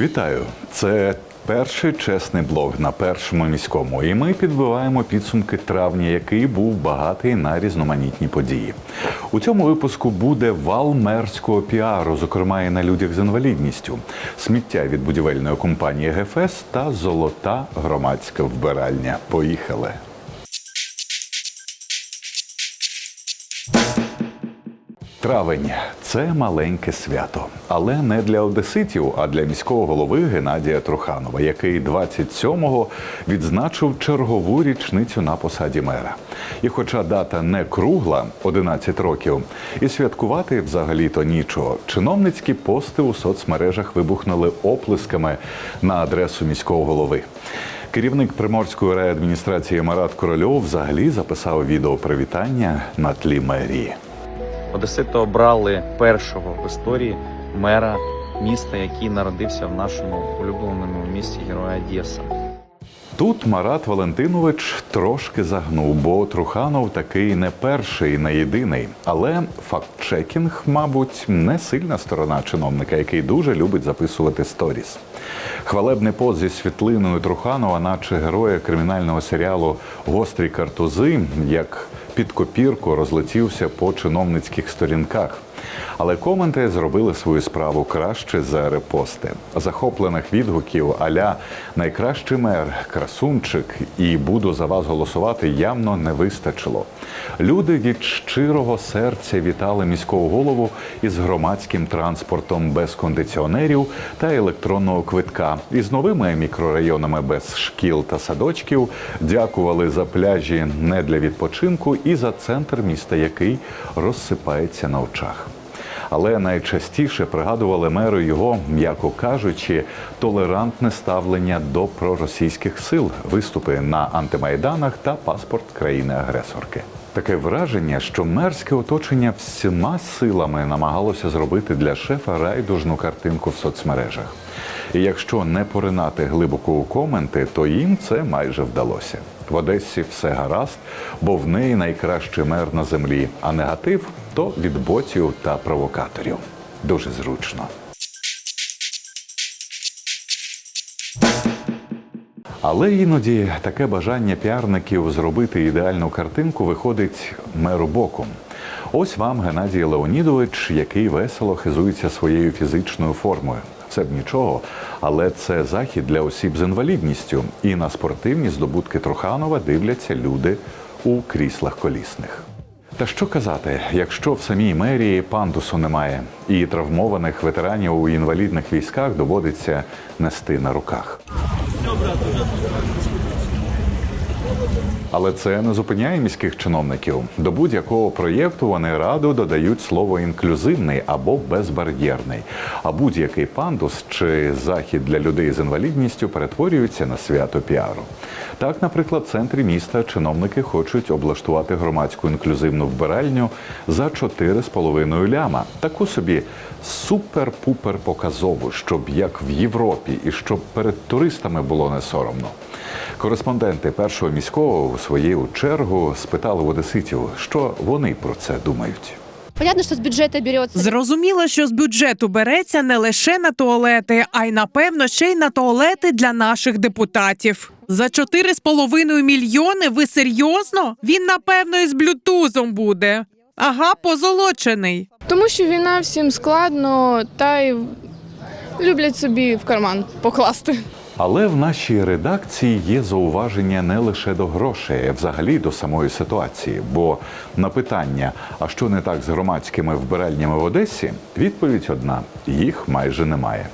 Вітаю! Це перший чесний блог на першому міському. І ми підбиваємо підсумки травня, який був багатий на різноманітні події. У цьому випуску буде вал мерського піару, зокрема і на людях з інвалідністю, сміття від будівельної компанії ГФС та золота громадська вбиральня. Поїхали! Травень це маленьке свято, але не для одеситів, а для міського голови Геннадія Труханова, який 27-го відзначив чергову річницю на посаді мера. І хоча дата не кругла 11 років, і святкувати взагалі-то нічого. Чиновницькі пости у соцмережах вибухнули оплесками на адресу міського голови. Керівник приморської райадміністрації Марат Корольов взагалі записав відео привітання на тлі мерії. Одесити обрали першого в історії мера міста, який народився в нашому улюбленому місті Героя Одеса. Тут Марат Валентинович трошки загнув, бо Труханов такий не перший, не єдиний. Але факт-чекінг, мабуть, не сильна сторона чиновника, який дуже любить записувати сторіс. Хвалебний пост зі світлиною Труханова, наче героя кримінального серіалу Гострі картузи, як під копірку розлетівся по чиновницьких сторінках. Але коменти зробили свою справу краще за репости. Захоплених відгуків аля найкращий мер, красунчик і буду за вас голосувати явно не вистачило. Люди від щирого серця вітали міського голову із громадським транспортом без кондиціонерів та електронного квитка, із новими мікрорайонами без шкіл та садочків. Дякували за пляжі не для відпочинку і за центр міста, який розсипається на очах але найчастіше пригадували меру його, м'яко кажучи, толерантне ставлення до проросійських сил, виступи на антимайданах та паспорт країни-агресорки. Таке враження, що мерське оточення всіма силами намагалося зробити для шефа райдужну картинку в соцмережах. І якщо не поринати глибоко у коменти, то їм це майже вдалося. В Одесі все гаразд, бо в неї найкращий мер на землі, а негатив то від ботів та провокаторів. Дуже зручно. Але іноді таке бажання піарників зробити ідеальну картинку виходить меру боком. Ось вам Геннадій Леонідович, який весело хизується своєю фізичною формою. Це б нічого, але це захід для осіб з інвалідністю. І на спортивні здобутки Труханова дивляться люди у кріслах колісних. Та що казати, якщо в самій мерії пандусу немає, і травмованих ветеранів у інвалідних військах доводиться нести на руках. Але це не зупиняє міських чиновників. До будь-якого проєкту вони раду додають слово інклюзивний або безбар'єрний. А будь-який пандус чи захід для людей з інвалідністю перетворюється на свято піару. Так, наприклад, в центрі міста чиновники хочуть облаштувати громадську інклюзивну вбиральню за 4,5 ляма. Таку собі супер-пупер показову, щоб як в Європі, і щоб перед туристами було не соромно. Кореспонденти першого міського у свою чергу спитали в одеситів, що вони про це думають. Понятно, что с бюджета берется. Зрозуміло, що з бюджету береться не лише на туалети, а й напевно ще й на туалети для наших депутатів. За 4,5 мільйони. Ви серйозно? Він напевно із блютузом буде. Ага, позолочений. Тому що війна всім складно, та й люблять собі в карман покласти. Але в нашій редакції є зауваження не лише до грошей, а взагалі до самої ситуації. Бо на питання, а що не так з громадськими вбиральнями в Одесі, відповідь одна: їх майже немає.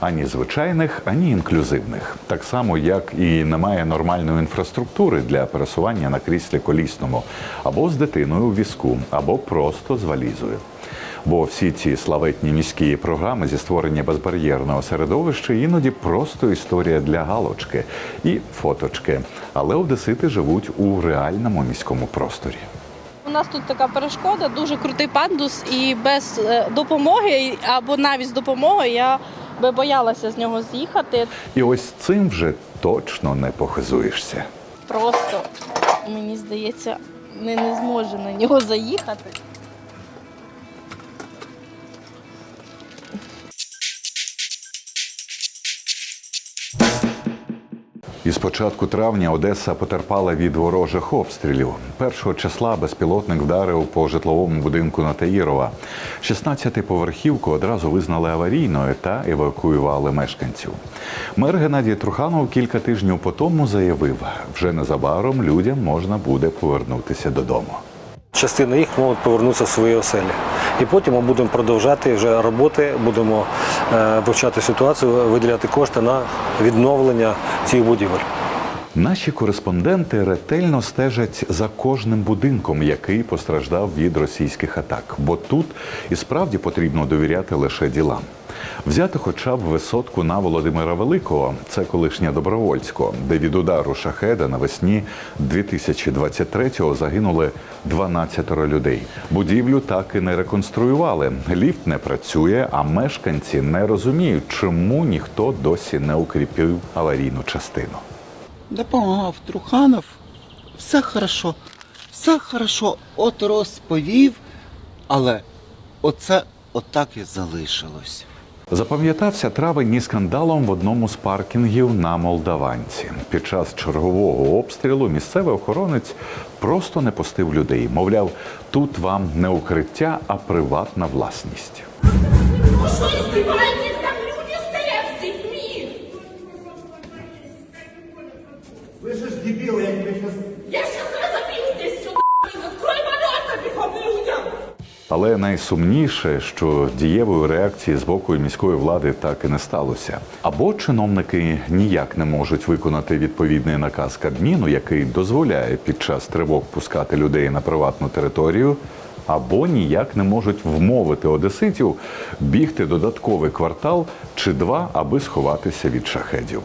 Ані звичайних, ані інклюзивних, так само як і немає нормальної інфраструктури для пересування на кріслі колісному, або з дитиною у візку, або просто з валізою. Бо всі ці славетні міські програми зі створення безбар'єрного середовища іноді просто історія для галочки і фоточки. Але одесити живуть у реальному міському просторі. У нас тут така перешкода, дуже крутий пандус, і без е, допомоги або навіть з допомогою я би боялася з нього з'їхати. І ось цим вже точно не похизуєшся. Просто мені здається, не, не зможе на нього заїхати. Із початку травня Одеса потерпала від ворожих обстрілів. Першого числа безпілотник вдарив по житловому будинку на Таїрова. 16-поверхівку одразу визнали аварійною та евакуювали мешканців. Мер Геннадій Труханов кілька тижнів по тому заявив, вже незабаром людям можна буде повернутися додому. Частина їх можуть повернутися в свої оселі. І потім ми будемо продовжати вже роботи, будемо вивчати ситуацію, виділяти кошти на відновлення цих будівель. Наші кореспонденти ретельно стежать за кожним будинком, який постраждав від російських атак. Бо тут і справді потрібно довіряти лише ділам. Взяти хоча б висотку на Володимира Великого, це колишня Добровольського, де від удару шахеда навесні 2023-го загинули 12 людей. Будівлю так і не реконструювали. Ліфт не працює, а мешканці не розуміють, чому ніхто досі не укріпив аварійну частину. допомагав Труханов. Все хорошо, все хорошо. От розповів, але оце отак і залишилось. Запам'ятався травень із скандалом в одному з паркінгів на Молдаванці. Під час чергового обстрілу місцевий охоронець просто не пустив людей. Мовляв, тут вам не укриття, а приватна власність. Ну що здіваєтесь, там люди стоять з дітьми? Слышишь, дебил, я Але найсумніше, що дієвої реакції з боку міської влади так і не сталося. Або чиновники ніяк не можуть виконати відповідний наказ Кабміну, який дозволяє під час тривог пускати людей на приватну територію, або ніяк не можуть вмовити одеситів бігти додатковий квартал чи два, аби сховатися від шахедів.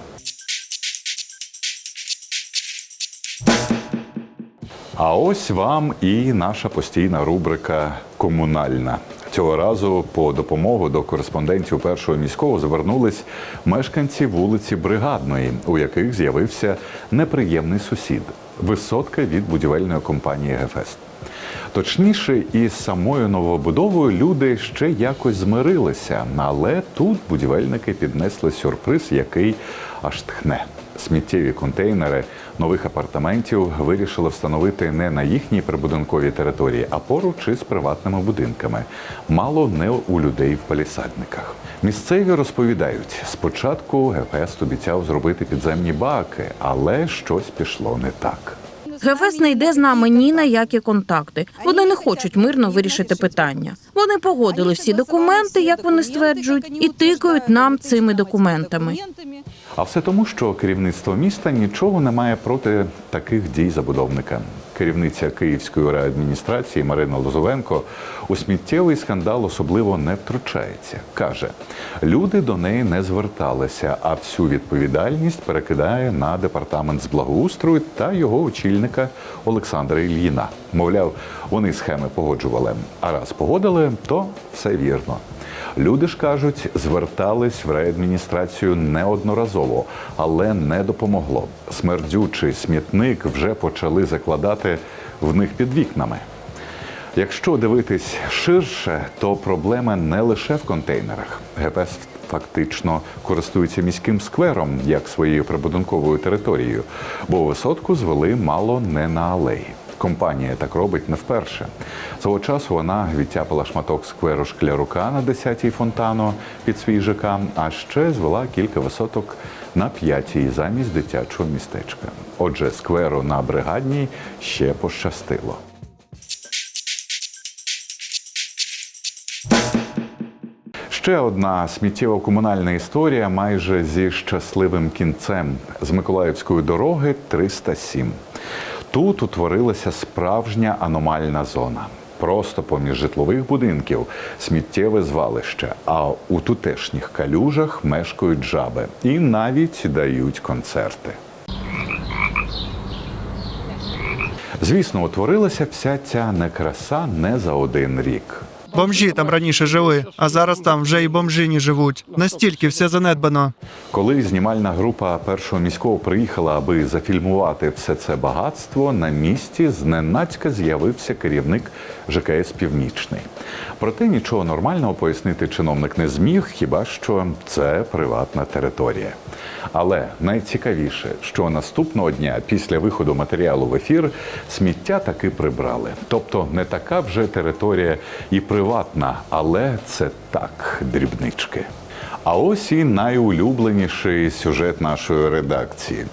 А ось вам і наша постійна рубрика Комунальна. Цього разу по допомогу до кореспондентів першого міського звернулись мешканці вулиці Бригадної, у яких з'явився неприємний сусід висотка від будівельної компанії Гефест. Точніше, із самою новобудовою люди ще якось змирилися, але тут будівельники піднесли сюрприз, який аж тхне. Сміттєві контейнери нових апартаментів вирішили встановити не на їхній прибудинковій території, а поруч із приватними будинками. Мало не у людей в палісадниках. Місцеві розповідають, спочатку ГФС обіцяв зробити підземні баки, але щось пішло не так. ГФС не йде з нами ні на які контакти. Вони не хочуть мирно вирішити питання. Вони погодили всі документи, як вони стверджують, і тикають нам цими документами. А все тому, що керівництво міста нічого не має проти таких дій забудовника. Керівниця Київської райадміністрації Марина Лозовенко у сміттєвий скандал особливо не втручається. каже, люди до неї не зверталися, а всю відповідальність перекидає на департамент з благоустрою та його очільника Олександра Ільїна. Мовляв, вони схеми погоджували. А раз погодили, то все вірно. Люди ж кажуть, звертались в райадміністрацію неодноразово, але не допомогло. Смердючий смітник вже почали закладати в них під вікнами. Якщо дивитись ширше, то проблема не лише в контейнерах. ГПС фактично користується міським сквером як своєю прибудинковою територією, бо висотку звели мало не на алеї. Компанія так робить не вперше. Свого часу вона відтяпала шматок скверу шклярука на 10-й фонтану під свій ЖК, а ще звела кілька висоток на 5-й замість дитячого містечка. Отже, скверу на бригадній ще пощастило. Ще одна сміттєво комунальна історія майже зі щасливим кінцем з Миколаївської дороги 307. Тут утворилася справжня аномальна зона. Просто поміж житлових будинків сміттєве звалище, а у тутешніх калюжах мешкають жаби і навіть дають концерти. Звісно, утворилася вся ця некраса не за один рік. Бомжі там раніше жили, а зараз там вже і бомжині живуть. Настільки все занедбано. Коли знімальна група першого міського приїхала, аби зафільмувати все це багатство, на місці зненацька з'явився керівник ЖКС Північний. Проте нічого нормального пояснити чиновник не зміг, хіба що це приватна територія. Але найцікавіше, що наступного дня після виходу матеріалу в ефір сміття таки прибрали. Тобто не така вже територія і приватна, але це так, дрібнички. А ось і найулюбленіший сюжет нашої редакції.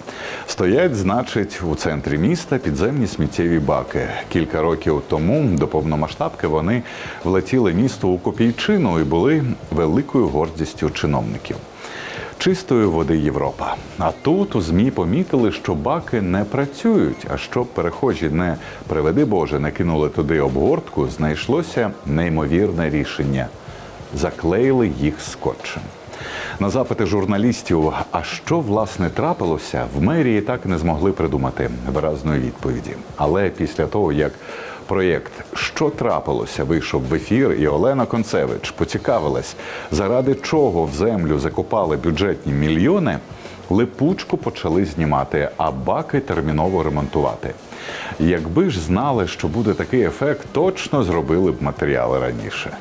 Стоять, значить, у центрі міста підземні сміттєві баки. Кілька років тому до повномасштабки вони влетіли місто у копійчину і були великою гордістю чиновників. Чистої води Європа. А тут у ЗМІ помітили, що баки не працюють. А щоб перехожі не приведи Боже, не кинули туди обгортку, знайшлося неймовірне рішення. Заклеїли їх скотчем. На запити журналістів, а що власне трапилося, в мерії так не змогли придумати виразної відповіді. Але після того, як проєкт Що трапилося вийшов в ефір, і Олена Концевич поцікавилась, заради чого в землю закопали бюджетні мільйони, липучку почали знімати, а баки терміново ремонтувати. Якби ж знали, що буде такий ефект, точно зробили б матеріали раніше.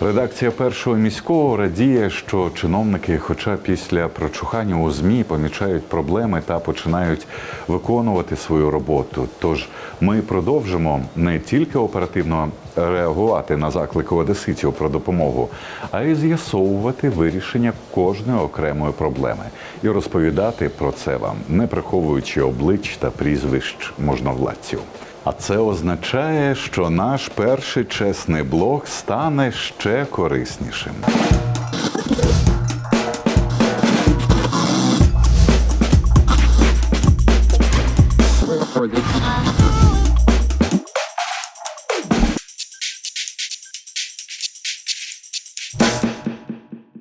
Редакція першого міського радіє, що чиновники, хоча після прочухання у змі помічають проблеми та починають виконувати свою роботу. Тож ми продовжимо не тільки оперативно реагувати на заклики одеситів про допомогу, а й з'ясовувати вирішення кожної окремої проблеми і розповідати про це вам, не приховуючи облич та прізвищ можновладців. А це означає, що наш перший чесний блог стане ще кориснішим.